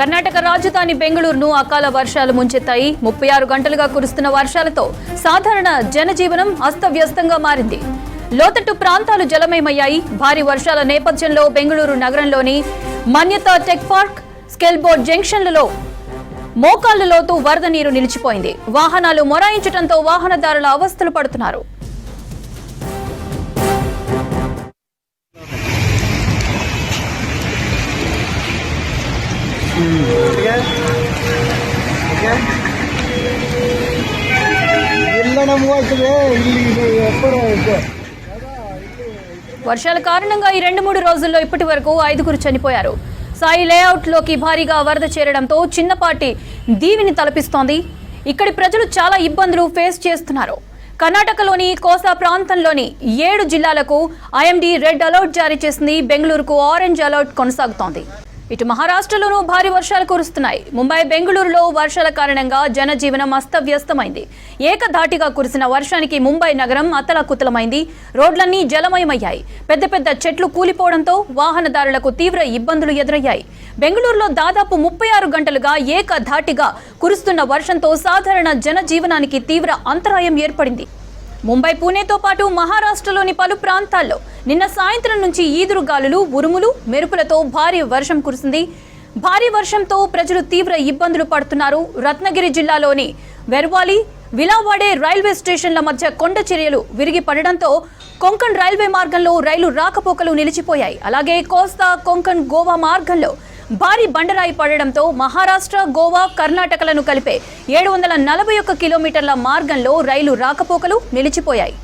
కర్ణాటక రాజధాని బెంగళూరును అకాల వర్షాలు ముంచెత్తాయి. ముప్పై ఆరు గంటలుగా కురుస్తున్న వర్షాలతో సాధారణ జనజీవనం అస్తవ్యస్తంగా మారింది. లోతట్టు ప్రాంతాలు జలమయమయ్యాయి. భారీ వర్షాల నేపథ్యంలో బెంగళూరు నగరంలోని మన్యత టెక్ పార్క్ స్కెల్బోర్డ్ జంక్షన్లలో మోకాళ్ళ లోతు వరద నీరు నిలిచిపోయింది. వాహనాలు మొరాయించడంతో వాహనదారుల అవస్థలు పడుతున్నారు. వర్షాల కారణంగా ఈ రెండు మూడు రోజుల్లో ఇప్పటి వరకు ఐదుగురు చనిపోయారు. సాయి లేఅవుట్లోకి భారీగా వరద చేరడంతో చిన్నపాటి దీవిని తలపిస్తోంది. ఇక్కడి ప్రజలు చాలా ఇబ్బందులు ఫేస్ చేస్తున్నారు. కర్ణాటకలోని కోసా ప్రాంతంలోని ఏడు జిల్లాలకు ఐఎండీ రెడ్ అలర్ట్ జారీ చేసింది. బెంగళూరుకు ఆరెంజ్ అలర్ట్ కొనసాగుతోంది. ఇటు మహారాష్ట్రలోనూ భారీ వర్షాలు కురుస్తున్నాయి. ముంబై బెంగళూరులో వర్షాల కారణంగా జనజీవనం అస్తవ్యస్తమైంది. ఏకధాటిగా కురిసిన వర్షానికి ముంబై నగరం అతలకుతలమైంది. రోడ్లన్నీ జలమయమయ్యాయి. పెద్ద పెద్ద చెట్లు కూలిపోవడంతో వాహనదారులకు తీవ్ర ఇబ్బందులు ఎదురయ్యాయి. బెంగళూరులో దాదాపు ముప్పై ఆరు గంటలుగా ఏకధాటిగా కురుస్తున్న వర్షంతో సాధారణ జనజీవనానికి తీవ్ర అంతరాయం ఏర్పడింది. ముంబై పూణేతో పాటు మహారాష్ట్రలోని పలు ప్రాంతాల్లో నిన్న సాయంత్రం నుంచి ఈదురు గాలులు ఉరుములు మెరుపులతో భారీ వర్షం కురిసింది. భారీ వర్షంతో ప్రజలు తీవ్ర ఇబ్బందులు పడుతున్నారు. రత్నగిరి జిల్లాలోని వెర్వాలి విలావాడే రైల్వే స్టేషన్ల మధ్య కొండ చర్యలు విరిగి పడడంతో కొంకణ్ రైల్వే మార్గంలో రైలు రాకపోకలు నిలిచిపోయాయి. అలాగే కోస్తా కొంకణ్ గోవా మార్గంలో భారీ బండరాయి పడడంతో మహారాష్ట్ర గోవా కర్ణాటకలను కలిపే ఏడు వందల నలభై ఒక్క కిలోమీటర్ల మార్గంలో రైలు రాకపోకలు నిలిచిపోయాయి.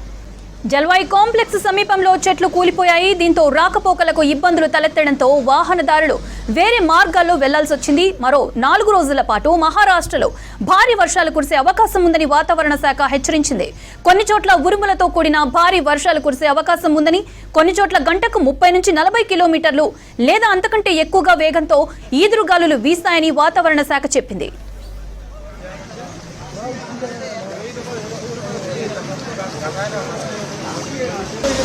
జల్వాయి కాంప్లెక్స్ సమీపంలో చెట్లు కూలిపోయాయి. దీంతో రాకపోకలకు ఇబ్బందులు తలెత్తడంతో వాహనదారులు వేరే మార్గాల్లో వెళ్ళాల్సి వచ్చింది. మరో నాలుగు రోజుల పాటు మహారాష్ట్రలో భారీ వర్షాలు కురిసే అవకాశం ఉందని వాతావరణ శాఖ హెచ్చరించింది. కొన్ని చోట్ల ఉరుములతో కూడిన భారీ వర్షాలు కురిసే అవకాశం ఉందని కొన్ని చోట్ల గంటకు ముప్పై నుంచి నలభై కిలోమీటర్లు లేదా అంతకంటే ఎక్కువగా వేగంతో ఈదురుగాలులు వీస్తాయని వాతావరణ శాఖ చెప్పింది. Yeah.